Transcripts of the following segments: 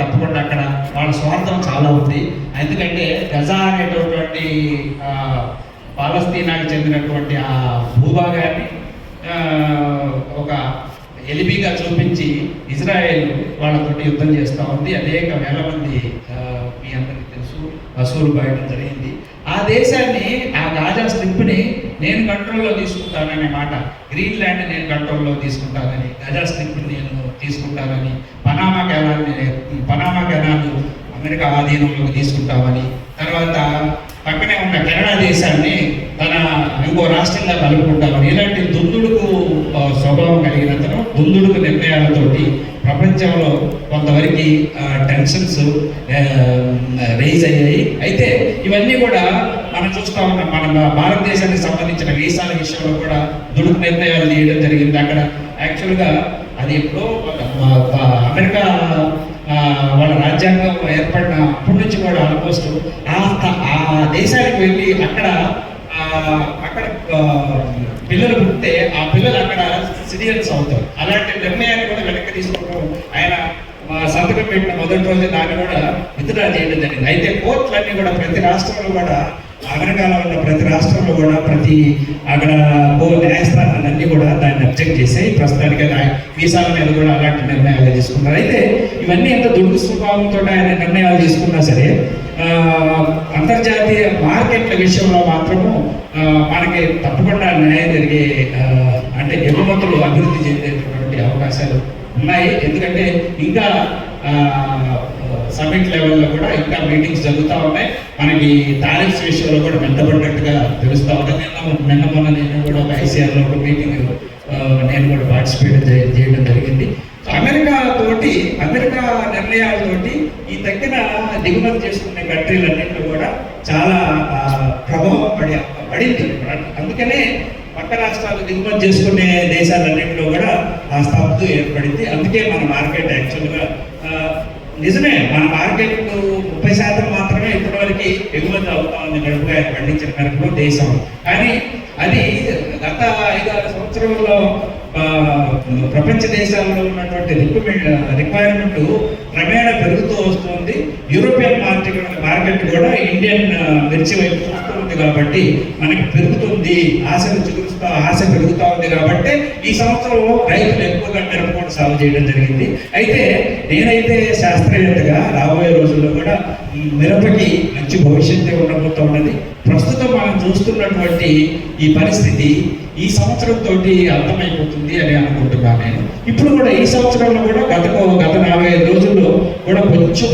తప్పకుండా అక్కడ వాళ్ళ స్వార్థం చాలా ఉంది. ఎందుకంటే గజా అనేటటువంటి పాలస్తీనాకి చెందినటువంటి ఆ భూభాగాన్ని ఒక ఎలిబిగా చూపించి ఇజ్రాయెల్ వాళ్ళతోటి యుద్ధం చేస్తూ ఉంది. అనేక వేల మంది మీ అందరికీ తెలుసు వసూలు పోయడం జరిగింది. ఆ దేశాన్ని ఆ గాజా స్ట్రిప్ని నేను కంట్రోల్లో తీసుకుంటాననే మాట. గ్రీన్లాండ్ నేను కంట్రోల్లో తీసుకుంటానని గజా స్ట్రిప్ని నేను తీసుకుంటానని పనామా కెనాల్ని పనామా కెనాల్ అమెరికా ఆధీనంలోకి తీసుకుంటామని తర్వాత పక్కనే ఉన్న కెనడా దేశాన్ని తన ఇంకో రాష్ట్రంగా కలుపుకుంటామని ఇలాంటి దుందుడుకు స్వభావం కలిగినంతను దుందుడుకు నిర్ణయాలతోటి ప్రపంచంలో కొంతవరకు టెన్షన్స్ రేజ్ అయ్యాయి. అయితే ఇవన్నీ కూడా మనం చూస్తూ ఉన్నాం. మన భారతదేశానికి సంబంధించిన వీసాల విషయంలో కూడా దుడుకు నిర్ణయాలు తీయడం జరిగింది. అక్కడ యాక్చువల్గా అది ఎప్పుడో అమెరికా వాళ్ళ రాజ్యాంగం ఏర్పడిన అప్పటి నుంచి కూడా ఆల్మోస్ట్ ఆ ఆ దేశానికి వెళ్ళి అక్కడ ఆ, అక్కడ పిల్లలు పుట్టితే ఆ పిల్లలు అక్కడ సిటిజన్స్ అవుతారు. అలాంటి నిర్ణయాన్ని కూడా వెనక్కి తీసుకోవడం ఆయన సంతకం పెట్టిన మొదటి రోజు దాన్ని కూడా విత్డ్రా చేయడం జరిగింది. అయితే కోర్టులన్నీ కూడా ప్రతి రాష్ట్రంలో కూడా అమెరికాలో ఉన్న ప్రతి రాష్ట్రంలో కూడా ప్రతి అక్కడ కో న్యాయస్థానాలన్నీ కూడా దాన్ని అబ్జెక్ట్ చేసాయి ప్రస్తుతానికి వీసాల మీద కూడా అలాంటి నిర్ణయాలు తీసుకున్నారు. అయితే ఇవన్నీ ఎంత దుడుకు స్వభావంతో ఆయన నిర్ణయాలు తీసుకున్నా సరే అంతర్జాతీయ మార్కెట్ల విషయంలో మాత్రము మనకి తప్పకుండా న్యాయం జరిగే అంటే ఎగుమతులు అభివృద్ధి చెందేటటువంటి అవకాశాలు ఉన్నాయి. ఎందుకంటే ఇంకా సమిట్ లెవెల్లో కూడా ఇంకా మీటింగ్స్ జరుగుతూ ఉన్నాయి. మనకి టారిఫ్స్ విషయంలో కూడా వెంటబడినట్టుగా తెలుస్తూ ఉంది. నిన్న నిన్న మొన్న నేను కూడా ఒక ఐసీఆర్లో ఒక మీటింగ్ నేను కూడా పార్టిసిపేట్ చేయడం జరిగింది. అమెరికా తోటి అమెరికా నిర్ణయాలతోటి ఈ తగ్గిన దిగుమతి చేసుకునే కంట్రీలన్నింటిలో కూడా చాలా ప్రభావం పడి పడింది. అందుకనే పక్క రాష్ట్రాలు దిగుమతి చేసుకునే దేశాలన్నింటిలో కూడా ఆ స్తబ్దు ఏర్పడింది. అందుకే మన మార్కెట్ యాక్చువల్గా నిజమే మన మార్కెట్ ముప్పై శాతం మాత్రమే ఇప్పటివరకు ఎగుమతి అవుతా ఉంది గడుపుగా పండించిన మిరపలో దేశం. కానీ అది సంవత్సరంలో ప్రపంచ దేశాల్లో ఉన్నటువంటి రిక్వైర్మెంట్ రిక్వైర్మెంట్ క్రమేణా పెరుగుతూ వస్తుంది. యూరోపియన్ మార్కెట్ మార్కెట్ కూడా ఇండియన్ మిర్చి వైపు చూస్తుంది కాబట్టి మనకి పెరుగుతుంది. ఆశలు చూస్తా ఆశ పెరుగుతూ ఉంది కాబట్టి ఈ సంవత్సరం రైతులు ఎక్కువగా మిరపకోట సాగు చేయడం జరిగింది. అయితే నేనైతే శాస్త్రవేత్తగా రాబోయే రోజుల్లో కూడా మిరపకి మంచి భవిష్యత్తు ఉండబోతూ ఉన్నది. ప్రస్తుతం మనం చూస్తున్నటువంటి ఈ పరిస్థితి ఈ సంవత్సరంతో అర్థమైపోతుంది అని అనుకుంటున్నాను నేను. ఇప్పుడు కూడా ఈ సంవత్సరంలో కూడా గత గత నలభై ఐదు రోజుల్లో కూడా కొంచెం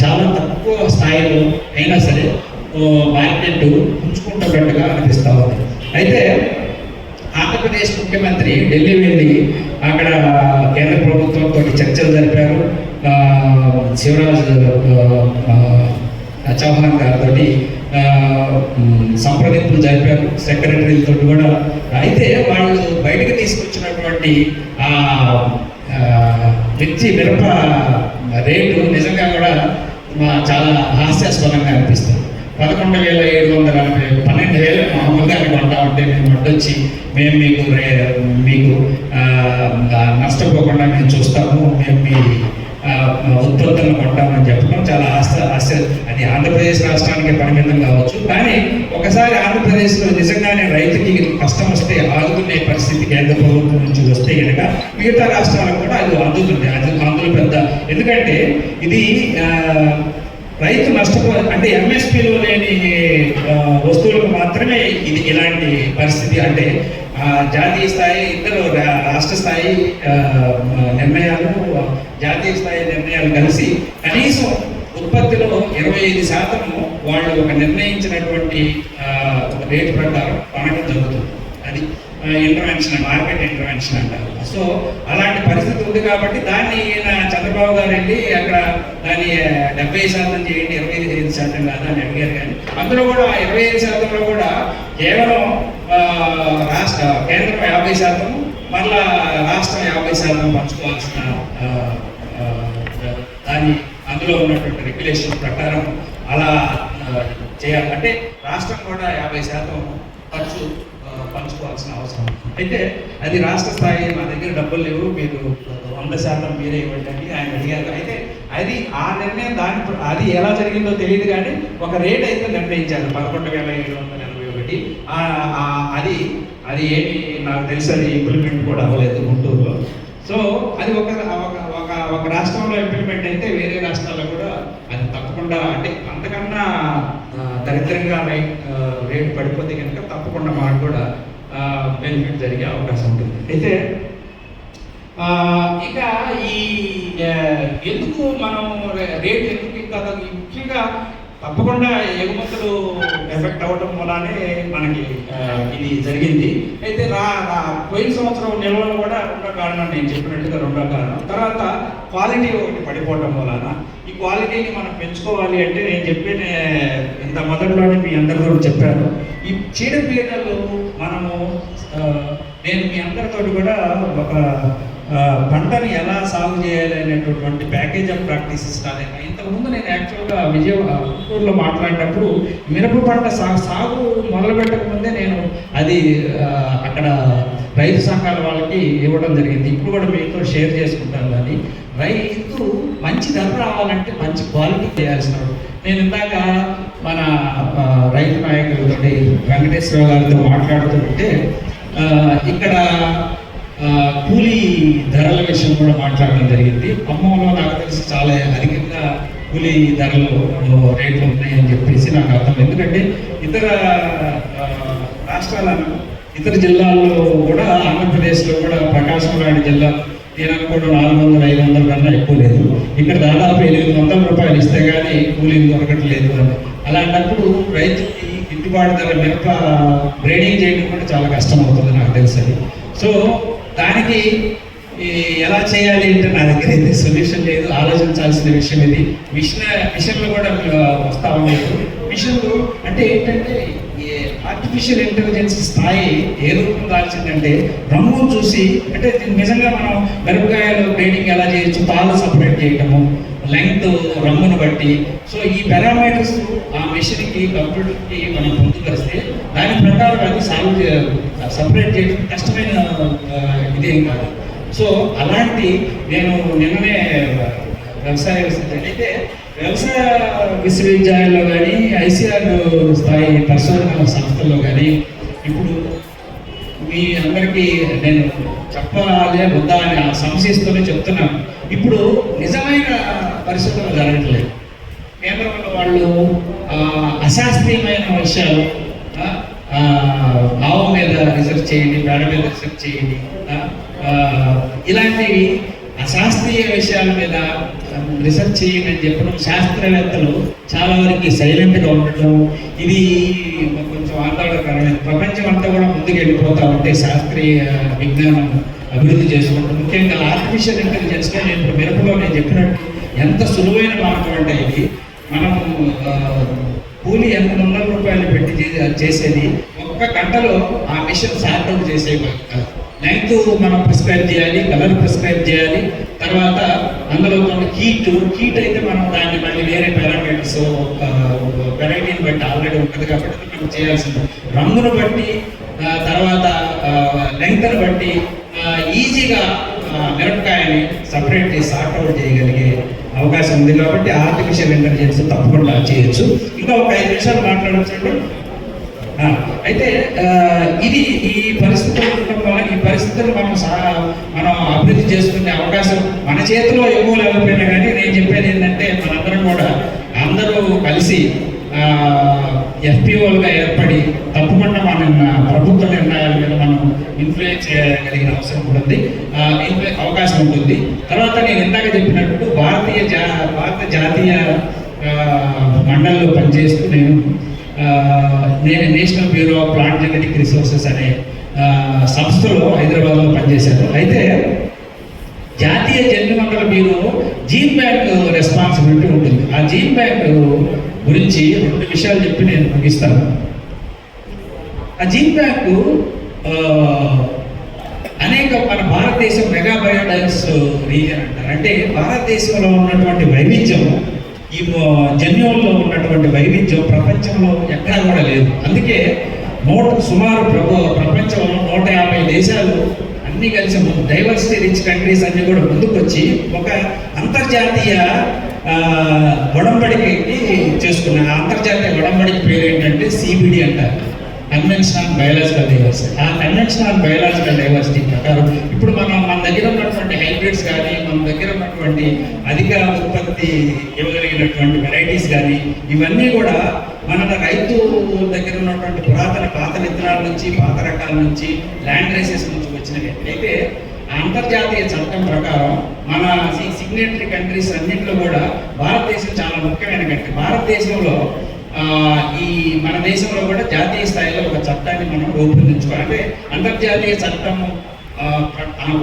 చాలా తక్కువ స్థాయిలో అయినా సరే ఓ, మార్కెట్ పుంజుకుంటున్నట్టుగా అనిపిస్తా ఉంది. అయితే ఆంధ్రప్రదేశ్ ముఖ్యమంత్రి ఢిల్లీ వెళ్ళి అక్కడ కేంద్ర ప్రభుత్వంతో చర్చలు జరిపారు. శివరాజు శివరాజ్ చౌహాన్ గారితో సంప్రదింపులు జరిపారు. సెక్రటరీలతో కూడా. అయితే వాళ్ళు బయటకు తీసుకొచ్చినటువంటి ఆ మిర్చి మిరప రేటు నిజంగా కూడా మా చాలా హాస్యాస్పదంగా అనిపిస్తుంది. పదకొండు వేల ఏడు వందల పన్నెండు వేలు మామూలుగా కొంటా ఉంటే మేము వడ్డొచ్చి మేము మీకు మీకు నష్టపోకుండా మేము చూస్తాము. మేము మీ ఉత్పత్తులను కొంటామని చెప్పడం చాలా ఆస్త ఆశ్చర్య అది ఆంధ్రప్రదేశ్ రాష్ట్రానికి పరిమితం కావచ్చు. కానీ ఒకసారి ఆంధ్రప్రదేశ్లో నిజంగానే రైతుకి కష్టం వస్తే ఆదుకునే పరిస్థితి కేంద్ర ప్రభుత్వం నుంచి వస్తే కనుక మిగతా రాష్ట్రాలకు కూడా అది అందుతుంది అది అందులో పెద్ద. ఎందుకంటే ఇది ఆ, రైతు నష్టపో అంటే ఎంఎస్పీలో లేని వస్తువులకు మాత్రమే ఇది ఇలాంటి పరిస్థితి. అంటే ఆ, జాతీయ స్థాయి ఇద్దరు రా- రాష్ట్ర స్థాయి నిర్ణయాలు జాతీయ స్థాయి నిర్ణయాలు కలిసి కనీసం ఉత్పత్తిలో ఇరవై ఐదు శాతం వాళ్ళు ఒక నిర్ణయించినటువంటి రేటు ప్రకారం కొనడం జరుగుతుంది. అది ఇంటర్వెన్షన్ మార్కెట్ ఇంటర్వెన్షన్ అంటారు సో అలాంటి పరిస్థితి ఉంది కాబట్టి దాన్ని ఈయన చంద్రబాబు గారు వెళ్ళి అక్కడ దాన్ని డెబ్బై శాతం చేయండి ఇరవై ఐదు శాతం కాదా అని అడిగారు కానీ అందులో కూడా ఇరవై ఐదు శాతంలో కూడా కేవలం రాష్ట్ర కేంద్రం యాభై శాతం మళ్ళా రాష్ట్రం యాభై శాతం పంచుకోవాల్సిన దాన్ని దాని అందులో ఉన్నటువంటి రెగ్యులేషన్ ప్రకారం అలా చేయాలంటే రాష్ట్రం కూడా యాభై శాతం ఖర్చు పంచుకోవాల్సిన అవసరం. అయితే అది రాష్ట్ర స్థాయి మా దగ్గర డబ్బులు లేవు మీరు వంద శాతం మీరే ఇవ్వండి అని ఆయన అడిగారు. అయితే అది ఆ నిర్ణయం దాని అది ఎలా జరిగిందో తెలియదు కానీ ఒక రేట్ అయితే నిర్ణయించారు. పదకొండు వేల ఏడు వందల ఎనభై ఒకటి. అది అది ఏమి నాకు తెలిసి అది ఇంప్లిమెంట్ కూడా అవ్వలేదు గుంటూరులో. సో అది ఒక ఒక ఒక రాష్ట్రంలో ఇంప్లిమెంట్ అయితే వేరే రాష్ట్రాల్లో కూడా అది తప్పకుండా అంటే దరిద్రంగా రేటు పడిపోతే కనుక తప్పకుండా మాకు కూడా బెనిఫిట్ జరిగే అవకాశం ఉంటుంది. అయితే ఇక ఈ ఎందుకు మనం రేటు ఎందుకు ఇంకా ముఖ్యంగా తప్పకుండా ఎగుమతులు ఎఫెక్ట్ అవ్వడం వల్లనే మనకి ఇది జరిగింది. అయితే రా రా- పోయిన సంవత్సరం నిల్వలు కూడా రెండో కారణం నేను చెప్పినట్టుగా రెండో కారణం తర్వాత క్వాలిటీ ఒకటి పడిపోవడం వలన క్వాలిటీని మనం పెంచుకోవాలి అంటే నేను చెప్పిన ఇంత మొదట్లోనే మీ అందరితో చెప్పాను. ఈ చీడ పీడలు మనము నేను మీ అందరితో కూడా ఒక పంటను ఎలా సాగు చేయాలి అనేటటువంటి ప్యాకేజ్ ఆఫ్ ప్రాక్టీసెస్ కానీ ఇంతకుముందు నేను యాక్చువల్గా విజయవాడ గుంటూరులో మాట్లాడినప్పుడు మిరప పంట సాగు సాగు మొదలు పెట్టక ముందే నేను అది అక్కడ రైతు సంఘాల వాళ్ళకి ఇవ్వడం జరిగింది. ఇప్పుడు కూడా మీతో షేర్ చేసుకుంటాను కానీ రైతు మంచి ధర రావాలంటే మంచి క్వాలిటీ చేయాల్సిన నేను ఇందాక మన రైతు నాయకులతో వెంకటేశ్వర గారితో మాట్లాడుతుంటే ఇక్కడ కూలీ ధరల విషయం కూడా మాట్లాడడం జరిగింది. ఖమ్మంలో నాకు తెలిసి చాలా అధికంగా కూలీ ధరలు రేట్లు ఉన్నాయని చెప్పేసి నాకు అర్థం. ఎందుకంటే ఇతర రాష్ట్రాలను ఇతర జిల్లాల్లో కూడా ఆంధ్రప్రదేశ్లో కూడా ప్రకాశం లాంటి జిల్లా నేను కూడా నాలుగు వందల ఐదు వందల కన్నా ఎక్కువ లేదు. ఇక్కడ దాదాపు ఎనిమిది వందల రూపాయలు ఇస్తే కానీ కూలింగ్ దొరకట్లేదు. అని అలాంటప్పుడు రైతుకి గిట్టుబాటు ధర మిరప బ్రేడింగ్ చేయడం కూడా చాలా కష్టం అవుతుంది నాకు తెలుసు. సో దానికి ఎలా చేయాలి అంటే నా దగ్గర అయితే సొల్యూషన్ లేదు. ఆలోచించాల్సిన విషయం ఇది. మిషన్ మిషన్లు కూడా వస్తా ఉన్నాయి. మిషన్లు అంటే ఏంటంటే ఆర్టిఫిషియల్ ఇంటెలిజెన్స్ స్థాయి ఏ రూపం దాల్చిందంటే రంగు చూసి అంటే నిజంగా మనం మిరపకాయలు గ్రేడింగ్ ఎలా చేయొచ్చు పాలు సపరేట్ చేయటము లెంగ్త్ రంగును బట్టి. సో ఈ పారామీటర్స్ ఆ మెషిన్కి కంప్యూటర్కి మనం పొందుపరిస్తే దాని ప్రకారం అది సాల్వ్ సపరేట్ చేయడం కష్టమైన ఇదేం కాదు. సో అలాంటి నేను నిన్ననే వ్యవసాయ విశ్వవిద్యాలయం అయితే వ్యవసాయ విశ్వవిద్యాలయంలో కానీ ఐసీఆర్ స్థాయి పరిశోధన సంస్థల్లో కానీ ఇప్పుడు మీ అందరికీ నేను చెప్పాలి వద్దా అని ఆ సంశయిస్తూనే చెప్తున్నాను. ఇప్పుడు నిజమైన పరిశోధన జరగట్లేదు. కేంద్రంలో వాళ్ళు అశాస్త్రీయమైన విషయాలు ఆవు మీద రీసెర్చ్ చేయండి పేడ మీద రీసెర్చ్ చేయండి ఇలాంటివి అశాస్త్రీయ విషయాల మీద రీసెర్చ్ చేయండి అని చెప్పడం శాస్త్రవేత్తలు చాలా వరకు సైలెంట్గా ఉండటం ఇది కొంచెం ఆందోళనకరమైన ప్రపంచం అంతా కూడా ముందుకు వెళ్ళిపోతా ఉంటే శాస్త్రీయ విజ్ఞానం అభివృద్ధి చేసుకుంటాం ముఖ్యంగా ఆర్టిఫిషియల్ ఇంటెలిజెన్స్గా నేను ఇప్పుడు మిరపలో నేను చెప్పినట్టు ఎంత సులువైన మార్గం అంటే ఇది. మనం కూలి ఎంత వందల రూపాయలు పెట్టి చేసేది ఒక్క గంటలో ఆ మిషన్ సార్ట్ అవుట్ చేసే లెంగ్త్ మనం ప్రిస్క్రైబ్ చేయాలి కలర్ ప్రిస్క్రైబ్ చేయాలి. తర్వాత అందులో కొన్ని హీట్ హీట్ అయితే మనం దాన్ని మళ్ళీ వేరే పారామీటర్స్ వెరైటీని బట్టి ఆల్రెడీ ఉంటుంది కాబట్టి మనం చేయాల్సింది. రంగును బట్టి తర్వాత లెంగ్త్ను బట్టి ఈజీగా మిరపకాయని సపరేట్ సార్ట్ అవుట్ చేయగలిగే అవకాశం ఉంది కాబట్టి ఆర్టిఫిషియల్ ఇంటెలిజెన్స్ తప్పకుండా చేయొచ్చు. ఇంకా ఒక ఐదు నిమిషాలు మాట్లాడచ్చు అయితే ఆ, ఇది ఈ పరిస్థితులు ఉండటం వల్ల ఈ పరిస్థితులు మనం మనం అభివృద్ధి చేసుకునే అవకాశం మన చేతిలో ఎక్కువ లేకపోయినా కానీ నేను చెప్పేది ఏంటంటే మనందరం కూడా అందరూ కలిసి ఎఫ్పిఓలుగా ఏర్పడి తప్పకుండా మన ప్రభుత్వ నిర్ణయాల మీద మనం ఇన్ఫ్లుయెన్స్ చేయగలిగిన అవసరం కూడా ఉంది. ఆ, అవకాశం ఉంటుంది. తర్వాత నేను ఇందాక చెప్పినట్టు భారతీయ జా భారత జాతీయ ఆ, మండలిలో పనిచేస్తూ నేను నేను national bureau of plant genetic resources అనే సంస్థలో హైదరాబాద్లో పనిచేశాను. అయితే జాతీయ జన్యు మండల బ్యూరో జీన్ బ్యాంక్ రెస్పాన్సిబిలిటీ ఉంటుంది. ఆ జీన్ బ్యాంక్ గురించి రెండు విషయాలు చెప్పి నేను ముగిస్తాను. ఆ జీన్ బ్యాంకు అనేక మన భారతదేశం మెగా బయోడైవర్స్ రీజన్ అంటారు. అంటే భారతదేశంలో ఉన్నటువంటి వైవిధ్యం ఈ జన్యువుల్లో ఉన్నటువంటి వైవిధ్యం ప్రపంచంలో ఎక్కడా కూడా లేదు. అందుకే నూట సుమారు ప్రభు ప్రపంచంలో నూట యాభై దేశాలు అన్ని కలిసి డైవర్సిటీ రిచ్ కంట్రీస్ అన్ని కూడా ముందుకు వచ్చి ఒక అంతర్జాతీయ ఆ, ఒడంబడికి చేసుకున్న ఆ అంతర్జాతీయ ఒడంబడికి పేరు ఏంటంటే సిబిడి అంటారు. కన్వెన్షనల్ బయాలజికల్ డైవర్సిటీ ఆ కన్వెన్షనల్ బయాలజికల్ డైవర్సిటీ ప్రకారం ఇప్పుడు మనం మన దగ్గర ఉన్న ఉన్నటువంటి హైబ్రిడ్స్ కానీ మన దగ్గర ఉన్నటువంటి అధిక ఉత్పత్తి ఇవ్వగలిగినటువంటి వెరైటీస్ కానీ ఇవన్నీ కూడా మన రైతు దగ్గర ఉన్నటువంటి పురాతన పాత విత్తనాల నుంచి పాత రకాల నుంచి ల్యాండ్ రైసెస్ నుంచి వచ్చినవి. అయితే అంతర్జాతీయ చట్టం ప్రకారం మన సిగ్నేటరీ కంట్రీస్ అన్నింటిలో కూడా భారతదేశం చాలా ముఖ్యమైన కంట్రీ భారతదేశంలో ఈ మన దేశంలో కూడా జాతీయ స్థాయిలో ఒక చట్టాన్ని మనం రూపొందించుకోవాలి. అంటే అంతర్జాతీయ చట్టం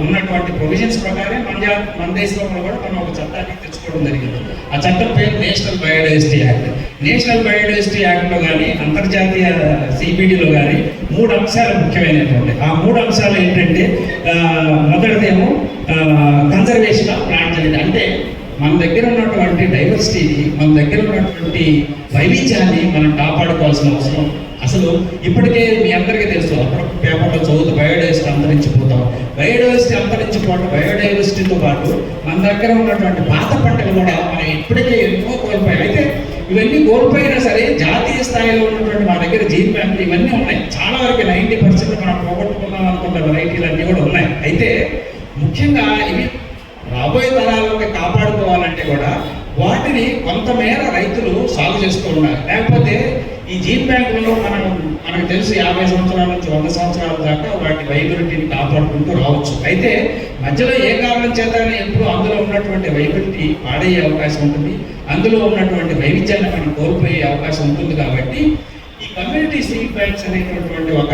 ఉన్నటువంటి ప్రొవిజన్స్ ప్రకారం మన మన దేశంలో కూడా మనం ఒక చట్టాన్ని తెచ్చుకోవడం జరిగింది. ఆ చట్టం పేరు national biodiversity act. National biodiversity యాక్ట్లో కానీ అంతర్జాతీయ సిబిడిలో కానీ మూడు అంశాలు ముఖ్యమైనటువంటి. ఆ మూడు అంశాలు ఏంటంటే మొదటిదేమో కన్జర్వేషన్ ఆఫ్ ప్లాంట్ అంటే మన దగ్గర ఉన్నటువంటి డైవర్సిటీని మన దగ్గర ఉన్నటువంటి వైవిధ్యాన్ని మనం కాపాడుకోవాల్సిన అవసరం. అసలు ఇప్పటికే మీ అందరికీ తెలుసు అప్పుడు పేపర్లో చదువుతూ బయోడైవర్సిటీ అంతరించిపోతాం బయోడైవర్సిటీ అంతరించిపోవడం బయోడైవర్సిటీతో పాటు మన దగ్గర ఉన్నటువంటి పాత పంటలు కూడా మనం ఇప్పటికే ఎన్నో కోల్పోయాం అయితే ఇవన్నీ కోల్పోయినా సరే జాతీయ స్థాయిలో ఉన్నటువంటి మా దగ్గర జీన్ ఫ్యామిలీ ఇవన్నీ ఉన్నాయి. చాలా వరకు నైంటీ పర్సెంట్ మనం పోగొట్టుకున్నాం అనుకున్న వెరైటీలు అన్నీ కూడా ఉన్నాయి. అయితే ముఖ్యంగా ఇవి రాబోయే తరాలకి కాపాడుకోవాలంటే కూడా వాటిని కొంతమేర రైతులు సాగు చేస్తూ ఉన్నారు. లేకపోతే ఈ జీన్ బ్యాంకులలో మనం మనకు తెలుసు యాభై సంవత్సరాల నుంచి వంద సంవత్సరాల దాకా వాటి వైబిలిటీని కాపాడుకుంటూ రావచ్చు. అయితే మధ్యలో ఏ కారణం చేత ఎప్పుడు అందులో ఉన్నటువంటి వైబిలిటీ పాడయ్యే అవకాశం ఉంటుంది. అందులో ఉన్నటువంటి వైవిధ్యాన్ని మనం కోల్పోయే అవకాశం ఉంటుంది కాబట్టి ఈ కమ్యూనిటీ సీడ్ బ్యాంక్స్ అనేటటువంటి ఒక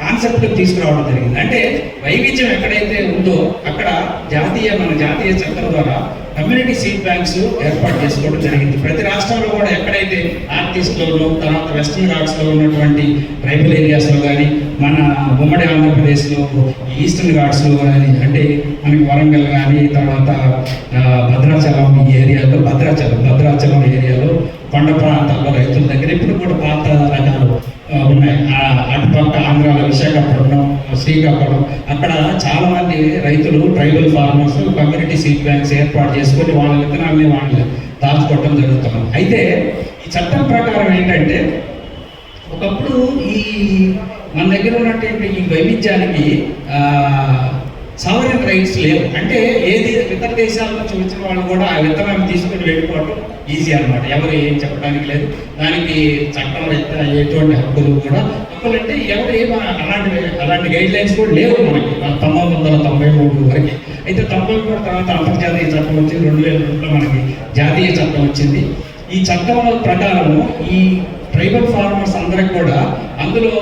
కాన్సెప్ట్ తీసుకురావడం జరిగింది. అంటే వైవిధ్యం ఎక్కడైతే ఉందో అక్కడ జాతీయ మన జాతీయ చట్టం ద్వారా కమ్యూనిటీ సీడ్ బ్యాంక్స్ ఏర్పాటు చేసుకోవడం జరిగింది. ప్రతి రాష్ట్రంలో కూడా ఎక్కడైతే ఆర్టిస్ట్లలో తర్వాత వెస్టర్న్ ఘాట్స్లో ఉన్నటువంటి ట్రైబల్ ఏరియాస్లో కానీ మన ఉమ్మడి ఆంధ్రప్రదేశ్లో ఈస్టర్న్ ఘాట్స్లో కానీ అంటే మనకి వరంగల్ కానీ తర్వాత భద్రాచలం ఈ ఏరియాలో భద్రాచలం భద్రాచలం ఏరియాలో కొండ ప్రాంతాల్లో రైతుల దగ్గర ఇప్పుడు కూడా పాత రకాలు ఉన్నాయి. ఆ, అటుపక్క ఆంధ్రాలో విశాఖపట్నం శ్రీకాకుళం అక్కడ చాలా మంది రైతులు tribal farmers community seed banks ఏర్పాటు చేసుకొని వాళ్ళ విత్తనాలని వాళ్ళు దాచుకోవటం జరుగుతుంది. అయితే ఈ చట్టం ప్రకారం ఏంటంటే ఒకప్పుడు ఈ మన దగ్గర ఉన్నటువంటి ఈ వైవిధ్యానికి సవరన్ రైట్స్ లేవు. అంటే ఏది ఇతర దేశాల నుంచి వచ్చిన వాళ్ళు కూడా ఆ విత్తనాన్ని తీసుకుని వెళ్ళిపోవడం ఈజీ అన్నమాట. ఎవరు ఏం చెప్పడానికి లేదు. దానికి చట్టం ఎటువంటి హక్కులు కూడా హక్కులు అంటే ఎవరు ఏమో అలాంటి అలాంటి గైడ్ లైన్స్ కూడా లేవు మనకి. పంతొమ్మిది వందల తొంభై మూడు వరకు. అయితే తొంభై మూడు తర్వాత అంతర్జాతీయ చట్టం వచ్చింది. రెండు వేల రెండులో మనకి జాతీయ చట్టం వచ్చింది. ఈ చట్టం ప్రకారము ఈ ట్రైబల్ ఫార్మర్స్ అందరికి కూడా అందులో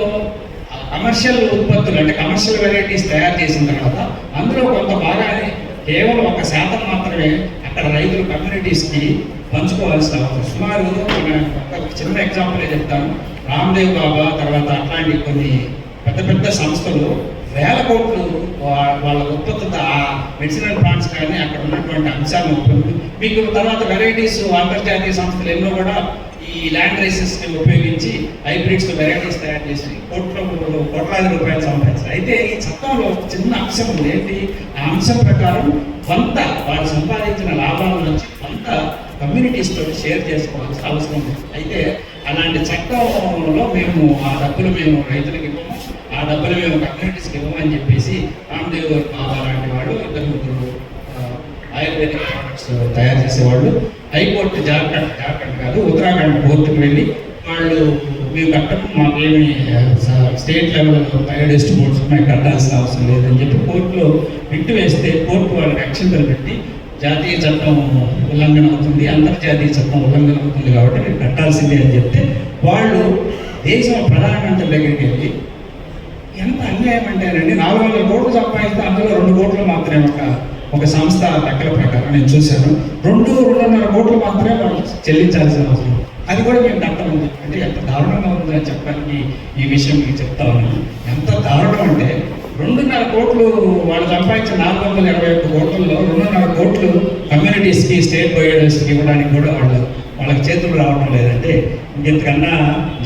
కమర్షియల్ ఉత్పత్తులు అంటే కమర్షియల్ వెరైటీస్ తయారు చేసిన తర్వాత అందులో కొంత భాగాన్ని కేవలం ఒక శాతం మాత్రమే అక్కడ రైతులు కమ్యూనిటీస్కి పంచుకోవాల్సిన అవసరం సుమారు ఒక చిన్న ఎగ్జాంపుల్ చెప్తాను. రామ్దేవ్ బాబా తర్వాత అట్లాంటి కొన్ని పెద్ద పెద్ద సంస్థలు వేల కోట్లు వాళ్ళ ఉత్పత్తి ఆ మెడిసినల్ ప్లాంట్స్ కానీ అక్కడ ఉన్నటువంటి అంశాలను ఉంటుంది మీకు తర్వాత వెరైటీస్ అంతర్జాతీయ సంస్థలు ఎన్నో కూడా ఈ ల్యాండ్ రైసెస్ని ఉపయోగించి హైబ్రిడ్స్ వెరైటీస్ తయారు చేసి కోట్ల కోట్లాది రూపాయలు సంపాదించారు. అయితే ఈ చట్టంలో చిన్న అంశం ఉంది. ఏంటి? ఆ అంశం ప్రకారం కొంత వాళ్ళు సంపాదించిన లాభాల నుంచి కొంత కమ్యూనిటీస్తో షేర్ చేసుకోవాల్సిన అవసరం ఉంది. అయితే అలాంటి చట్టంలో మేము ఆ డబ్బులు మేము రైతులకు ఇవ్వము. ఆ డబ్బులు మేము కమ్యూనిటీస్కి ఇవ్వమని చెప్పేసి రామదేవ్ గారు బాబా లాంటి వాడు ఇద్దరు ముగ్గురు ఆయుర్వేదిక్ ప్రోడక్ట్స్ తయారు చేసేవాళ్ళు. హైకోర్టు జార్ఖండ్ జార్ఖండ్ కాదు ఉత్తరాఖండ్ కోర్టుకు వెళ్ళి వాళ్ళు మేము కట్టము మాకేమి స్టేట్ లెవెల్ బయోడెస్ట్ బోర్డ్స్ మేము కట్టాల్సిన అవసరం లేదని చెప్పి కోర్టులో విట్టు వేస్తే కోర్టు వాళ్ళకి అక్షంతలు పెట్టి జాతీయ చట్టం ఉల్లంఘన అవుతుంది అంతర్జాతీయ చట్టం ఉల్లంఘన అవుతుంది కాబట్టి మీరు కట్టాల్సిందే అని చెప్తే వాళ్ళు దేశం ప్రధానమంత్రి దగ్గరికి వెళ్ళి ఎంత అన్యాయం అంటారండి? నాలుగు వందల కోట్లు సంపాదిస్తే అందులో రెండు కోట్లు మాత్రమే ఒక ఒక సంస్థ లెక్కల ప్రకారం నేను చూశాను. రెండు రెండున్నర కోట్లు మాత్రమే వాళ్ళు చెల్లించాల్సిన అవసరం. అది కూడా మేము కట్టమని అంటే ఎంత దారుణంగా ఉందని చెప్పడానికి ఈ విషయం మీకు చెప్తా ఉన్నాను. ఎంత దారుణం అంటే రెండున్నర కోట్లు వాళ్ళు సంపాదించిన నాలుగు వందల ఇరవై ఒక్క కోట్లలో రెండున్నర కోట్లు కమ్యూనిటీస్కి స్టేట్ బయోడర్స్కి ఇవ్వడానికి కూడా వాళ్ళు వాళ్ళకి చేతులు రావడం లేదంటే ఇంకెంతకన్నా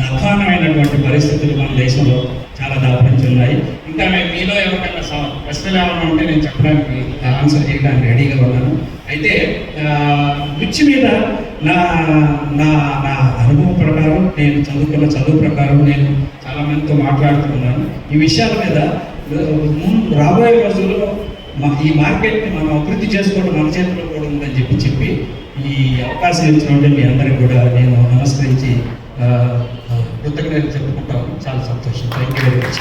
అధ్వానమైనటువంటి పరిస్థితులు మన దేశంలో చాలా దాపరించి ఉన్నాయి ఇంకా మేము మీలో ఎవరికైనా ప్రశ్నలు ఏమైనా ఉంటే నేను చెప్పడానికి ఆన్సర్ చేయడానికి రెడీగా ఉన్నాను. అయితే మిర్చి మీద నా నా నా అనుభవం ప్రకారం నేను చదువుకున్న చదువు ప్రకారం నేను చాలా మందితో మాట్లాడుతున్నాను ఈ విషయాల మీద రాబోయే రోజుల్లో మా ఈ మార్కెట్ని మనం అభివృద్ధి చేసుకోవడం మన చేతిలో కూడా ఉందని చెప్పి చెప్పి ఈ అవకాశం ఇచ్చినటువంటి మీ అందరికి కూడా నేను నమస్కరించి కృతజ్ఞతలు చెప్పుకుంటాను. చాలా సంతోషం. Thank you very much